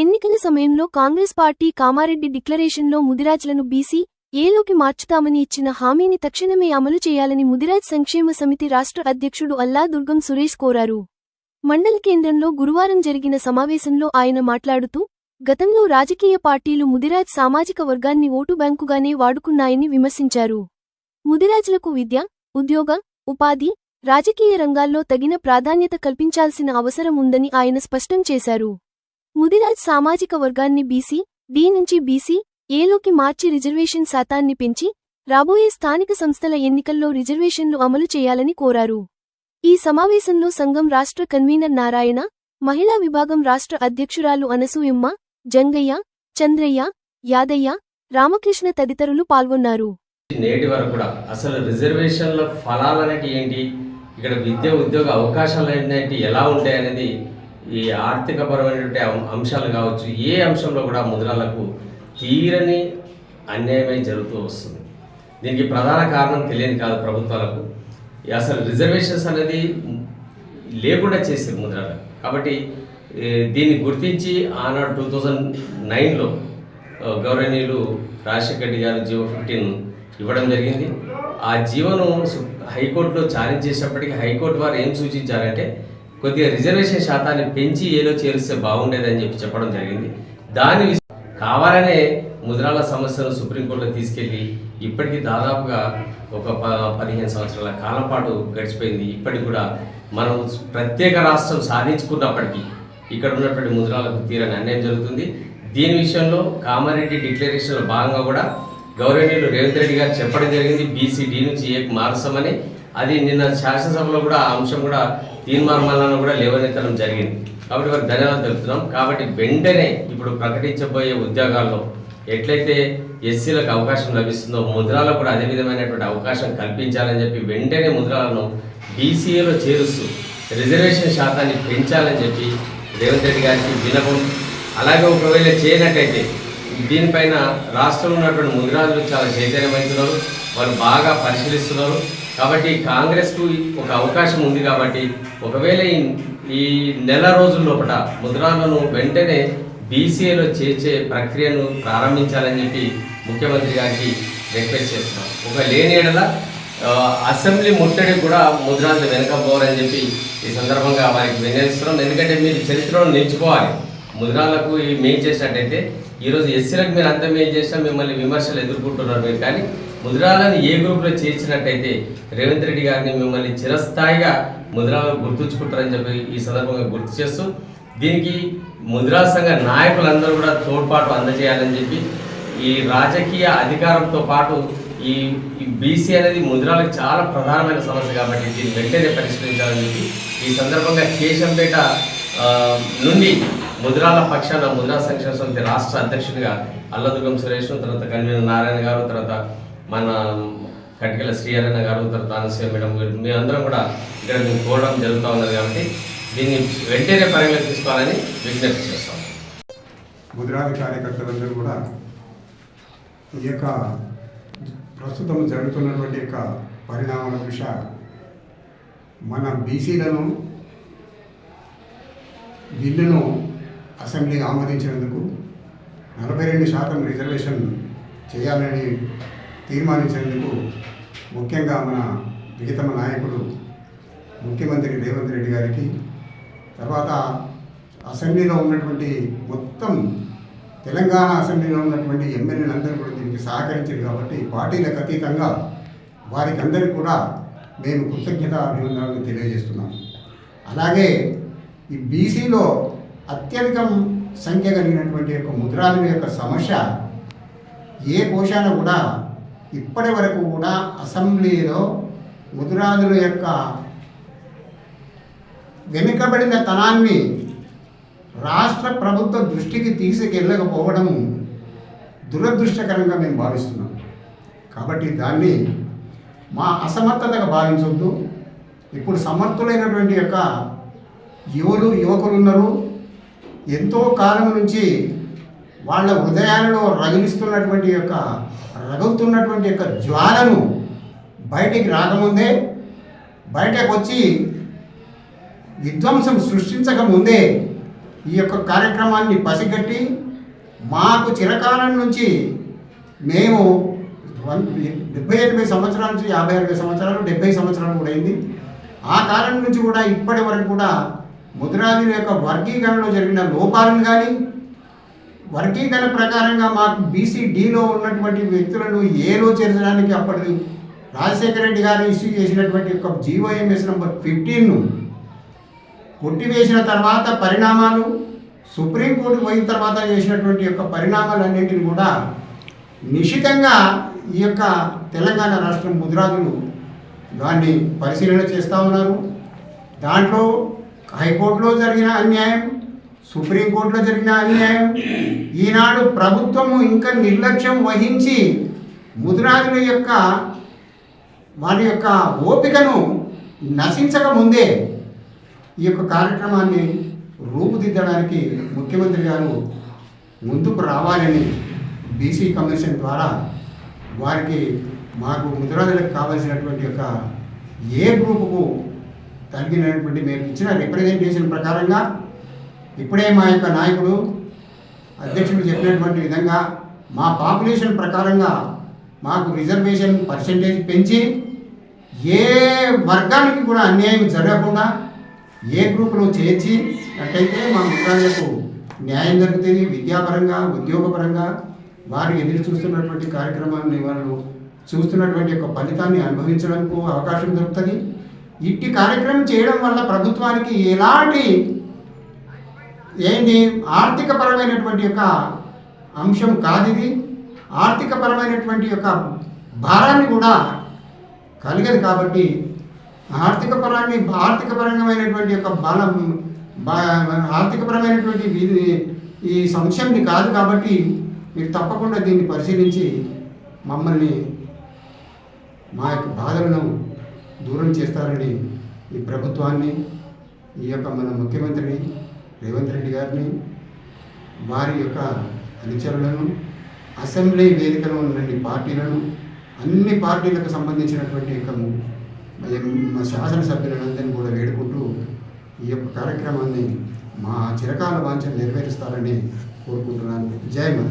ఎన్నికల సమయంలో కాంగ్రెస్ పార్టీ కామారెడ్డి డిక్లరేషన్లో ముదిరాజ్లను బీసీ ఏలోకి మార్చుతామని ఇచ్చిన హామీని తక్షణమే అమలు చేయాలని ముదిరాజ్ సంక్షేమ సమితి రాష్ట్ర అధ్యక్షుడు అల్లా దుర్గం సురేష్ కోరారు. మండల కేంద్రంలో గురువారం జరిగిన సమావేశంలో ఆయన మాట్లాడుతూ గతంలో రాజకీయ పార్టీలు ముదిరాజ్ సామాజిక వర్గాన్ని ఓటు బ్యాంకుగానే వాడుకున్నాయని విమర్శించారు. ముదిరాజ్లకు విద్య ఉద్యోగ ఉపాధి రాజకీయ రంగాల్లో తగిన ప్రాధాన్యత కల్పించాల్సిన అవసరం ఉందని ఆయన స్పష్టం చేశారు. ముదిరాజ్ సామాజిక వర్గాన్ని బీసీ డి నుంచి బీసీ ఏలోకి మార్చి రిజర్వేషన్ శాతాన్ని పెంచి రాబోయే స్థానిక సంస్థల ఎన్నికల్లో రిజర్వేషన్లు అమలు చేయాలని కోరారు. ఈ సమావేశంలో సంఘం రాష్ట్ర కన్వీనర్ నారాయణ మహిళా విభాగం రాష్ట్ర అధ్యక్షురాలు అనసూయమ్మ జంగయ్య చంద్రయ్య యాదయ్య రామకృష్ణ తదితరులు పాల్గొన్నారు. నేటి వరకు కూడా అసలు రిజర్వేషన్ల ఫలాలనేటి ఏంటి? ఇక్కడ విద్య ఉద్యోగ అవకాశాలు ఏంటి ఎలా ఉంటాయి అనేది ఈ ఆర్థికపరమైనటువంటి అం- అంశాలు కావచ్చు ఏ అంశంలో కూడా ముద్రాలకు తీరని అన్యాయమే జరుగుతూ వస్తుంది. దీనికి ప్రధాన కారణం తెలియని కాదు ప్రభుత్వాలకు. ఈ అసలు రిజర్వేషన్స్ అనేది లేకుండా చేశారు ముద్రాలు. కాబట్టి దీన్ని గుర్తించి ఆనాడు టూ థౌజండ్ నైన్లో గౌరవనీయులు రాజశేఖర రెడ్డి గారు జీవో ఫిఫ్టీన్ ఇవ్వడం జరిగింది. ఆ జీవను హైకోర్టులో ఛాలెంజ్ చేసినప్పటికీ హైకోర్టు వారు ఏం సూచించారంటే కొద్దిగా రిజర్వేషన్ శాతాన్ని పెంచి ఏలో చేరిస్తే బాగుండేదని చెప్పి చెప్పడం జరిగింది. దాని కావాలనే ముద్రాల సమస్యను సుప్రీంకోర్టులో తీసుకెళ్ళి ఇప్పటికీ దాదాపుగా ఒక ప పదిహేను సంవత్సరాల కాలం పాటు గడిచిపోయింది. ఇప్పటికి కూడా మనం ప్రత్యేక రాష్ట్రం సాధించుకున్నప్పటికీ ఇక్కడ ఉన్నటువంటి ముద్రాలకు తీరని అన్యాయం జరుగుతుంది. దీని విషయంలో కామారెడ్డి డిక్లరేషన్లో భాగంగా కూడా గౌరవనీయులు రేవంత్ రెడ్డి గారు చెప్పడం జరిగింది. బీసీడీ నుంచి ఏకి మారుస్తామని అది నిన్న శాసనసభలో కూడా ఆ అంశం కూడా తీర్మానాలను కూడా లేవనెత్తడం జరిగింది. కాబట్టి వారికి ధన్యవాదాలు తెలుపుతున్నాం. కాబట్టి వెంటనే ఇప్పుడు ప్రకటించబోయే ఉద్యోగాల్లో ఎట్లయితే ఎస్సీలకు అవకాశం లభిస్తుందో ముద్రాలకు కూడా అదే విధమైనటువంటి అవకాశం కల్పించాలని చెప్పి వెంటనే ముద్రాలను బీసీఏలో చేరుస్తూ రిజర్వేషన్ శాతాన్ని పెంచాలని చెప్పి రేవంత్ రెడ్డి గారికి వినపం. అలాగే ఒకవేళ చేయనట్టయితే దీనిపైన రాష్ట్రంలో ఉన్నటువంటి ముద్రాలు చాలా చైతన్యమవుతున్నారు వాళ్ళు బాగా పరిశీలిస్తున్నారు. కాబట్టి కాంగ్రెస్కు ఒక అవకాశం ఉంది కాబట్టి ఒకవేళ ఈ నెల రోజుల లోపల ముద్రాలను వెంటనే బీసీఏలో చేర్చే ప్రక్రియను ప్రారంభించాలని చెప్పి ముఖ్యమంత్రి గారికి రిక్వెస్ట్ చేస్తున్నాం. ఒక లేని ఎడల అసెంబ్లీ ముట్టడి కూడా ముద్రాలు వెనకపోవాలని చెప్పి ఈ సందర్భంగా వారికి వినియోగిస్తున్నాం ఎందుకంటే మీరు చరిత్రలో నిలిచిపోవాలి. ముద్రాలకు ఈ మెయిన్ చేసినట్టయితే ఈరోజు ఎస్సీలకు మీరు అంత ఏం చేసినా మిమ్మల్ని విమర్శలు ఎదుర్కొంటున్నారు మీరు. కానీ ముద్రాలను ఏ గ్రూప్లో చేర్చినట్టయితే రేవంత్ రెడ్డి గారిని మిమ్మల్ని చిరస్థాయిగా ముద్రాలను గుర్తుంచుకుంటారని చెప్పి ఈ సందర్భంగా గుర్తు చేస్తూ దీనికి ముద్రా సంఘ నాయకులందరూ కూడా తోడ్పాటు అందజేయాలని చెప్పి ఈ రాజకీయ అధికారంతో పాటు ఈ బీసీ అనేది ముద్రాలకు చాలా ప్రధానమైన సమస్య కాబట్టి దీన్ని వెంటనే పరిష్కరించాలని చెప్పి ఈ సందర్భంగా కేశంపేట నుండి ముద్రాల పక్షాన ముద్రా సంక్షేమ సమితి రాష్ట్ర అధ్యక్షుడిగా అల్లదుర్గం సురేష్ తర్వాత కన్వీనర్ నారాయణ గారు తర్వాత మన కటికల శ్రీహరణ గారు తర్వాత మేడం గారు మీ అందరం కూడా ఇక్కడ మేము కోరడం జరుగుతూ ఉన్నది కాబట్టి దీన్ని వెంటనే పరిగణలోకి తీసుకోవాలని విజ్ఞప్తి చేస్తాం. ముదిరాజు కార్యకర్తలందరూ కూడా ఈ యొక్క ప్రస్తుతం జరుగుతున్నటువంటి యొక్క పరిణామాల దృష్ట మన బీసీలను బిల్లును అసెంబ్లీ ఆమోదించినందుకు నలభై రెండు శాతం రిజర్వేషన్ చేయాలని తీర్మానించినందుకు ముఖ్యంగా మన విహితమ నాయకుడు ముఖ్యమంత్రి రేవంత్ రెడ్డి గారికి తర్వాత అసెంబ్లీలో ఉన్నటువంటి మొత్తం తెలంగాణ అసెంబ్లీలో ఉన్నటువంటి ఎమ్మెల్యేలందరూ కూడా దీనికి సహకరించారు కాబట్టి పార్టీలకు అతీతంగా వారికి అందరికీ కూడా మేము కృతజ్ఞత అభినందనలు తెలియజేస్తున్నాం. అలాగే ఈ బీసీలో అత్యధిక సంఖ్య కలిగినటువంటి యొక్క ముద్రాల యొక్క సమస్య ఏ కోశాన కూడా ఇప్పటి వరకు కూడా అసెంబ్లీలో ముదురాజుల యొక్క వెనుకబడిన తనాన్ని రాష్ట్ర ప్రభుత్వ దృష్టికి తీసుకెళ్ళకపోవడం దురదృష్టకరంగా మేము భావిస్తున్నాం. కాబట్టి దాన్ని మా అసమర్థతగా భావించొద్దు. ఇప్పుడు సమర్థులైనటువంటి యొక్క యువలు యువకులు ఉన్నారు ఎంతో కాలం నుంచి వాళ్ళ హృదయాలలో రగిలిస్తున్నటువంటి యొక్క రగులుతున్నటువంటి యొక్క జ్వాలను బయటికి రాకముందే బయటకు వచ్చి విధ్వంసం సృష్టించక ముందే ఈ యొక్క కార్యక్రమాన్ని పసిగట్టి మాకు చిరకాలం నుంచి మేము వన్ డెబ్బై ఎనభై సంవత్సరాల నుంచి యాభై అరవై సంవత్సరాలు డెబ్బై సంవత్సరాలు కూడా అయింది. ఆ కాలం నుంచి కూడా ఇప్పటి వరకు కూడా ముదిరాజుల యొక్క వర్గీకరణలో జరిగిన లోపాలను కానీ వర్గీకరణ ప్రకారంగా మాకు బీసీ డీలో ఉన్నటువంటి వ్యక్తులను ఏలో చేర్చడానికి అప్పటి రాజశేఖర రెడ్డి గారు ఇష్యూ చేసినటువంటి ఒక జీవోఎంఎస్ నెంబర్ ఫిఫ్టీన్ను కొట్టివేసిన తర్వాత పరిణామాలు సుప్రీంకోర్టు పోయిన తర్వాత చేసినటువంటి యొక్క పరిణామాలన్నింటిని కూడా నిశితంగా ఈ యొక్క తెలంగాణ రాష్ట్రం ముద్రాజులు దాన్ని పరిశీలన చేస్తూ ఉన్నారు. దాంట్లో హైకోర్టులో జరిగిన అన్యాయం సుప్రీంకోర్టులో జరిగిన అన్యాయం. ఈనాడు ప్రభుత్వము ఇంకా నిర్లక్ష్యం వహించి ముదురాజుల యొక్క వారి యొక్క ఓపికను నశించక ముందే ఈ యొక్క కార్యక్రమాన్ని రూపుదిద్దడానికి ముఖ్యమంత్రి గారు ముందుకు రావాలని బీసీ కమిషన్ ద్వారా వారికి మాకు ముద్రాజులకు కావలసినటువంటి యొక్క ఏ గ్రూపుకు తగినటువంటి మేము ఇచ్చిన రిప్రజెంటేషన్ ప్రకారంగా ఇప్పుడే మా యొక్క నాయకుడు అధ్యక్షుడు చెప్పినటువంటి విధంగా మా పాపులేషన్ ప్రకారంగా మాకు రిజర్వేషన్ పర్సంటేజ్ పెంచి ఏ వర్గానికి కూడా అన్యాయం జరగకుండా ఏ గ్రూపులో చేర్చి అట్టయితే మా మిత్రులకు న్యాయం జరుగుతుంది విద్యాపరంగా ఉద్యోగపరంగా వారు ఎదురు చూస్తున్నటువంటి కార్యక్రమాన్ని వాళ్ళు చూస్తున్నటువంటి యొక్క ఫలితాన్ని అనుభవించడానికి అవకాశం దొరుకుతుంది. ఇట్టి కార్యక్రమం చేయడం వల్ల ప్రభుత్వానికి ఎలాంటి ఏంటి? ఆర్థిక పరమైనటువంటి యొక్క అంశం కాదు ఇది ఆర్థిక పరమైనటువంటి యొక్క భారాన్ని కూడా కలిగదు కాబట్టి ఆర్థిక పరాన్ని ఆర్థిక పరమైనటువంటి యొక్క బలం బా- ఆర్థిక పరమైనటువంటి ఈ సంశయంని కాదు కాబట్టి మీరు తప్పకుండా దీన్ని పరిశీలించి మమ్మల్ని మా యొక్క బాధలను దూరం చేస్తారని ఈ ప్రభుత్వాన్ని ఈ యొక్క మన ముఖ్యమంత్రిని రేవంత్ రెడ్డి గారిని వారి యొక్క అనుచరులను అసెంబ్లీ వేదికలో ఉన్నటువంటి పార్టీలను అన్ని పార్టీలకు సంబంధించినటువంటి యొక్క శాసనసభ్యులందరినీ కూడా వేడుకుంటూ ఈ యొక్క కార్యక్రమాన్ని మా చిరకాల వాంఛను నెరవేరుస్తారని కోరుకుంటున్నాను. జై మాత.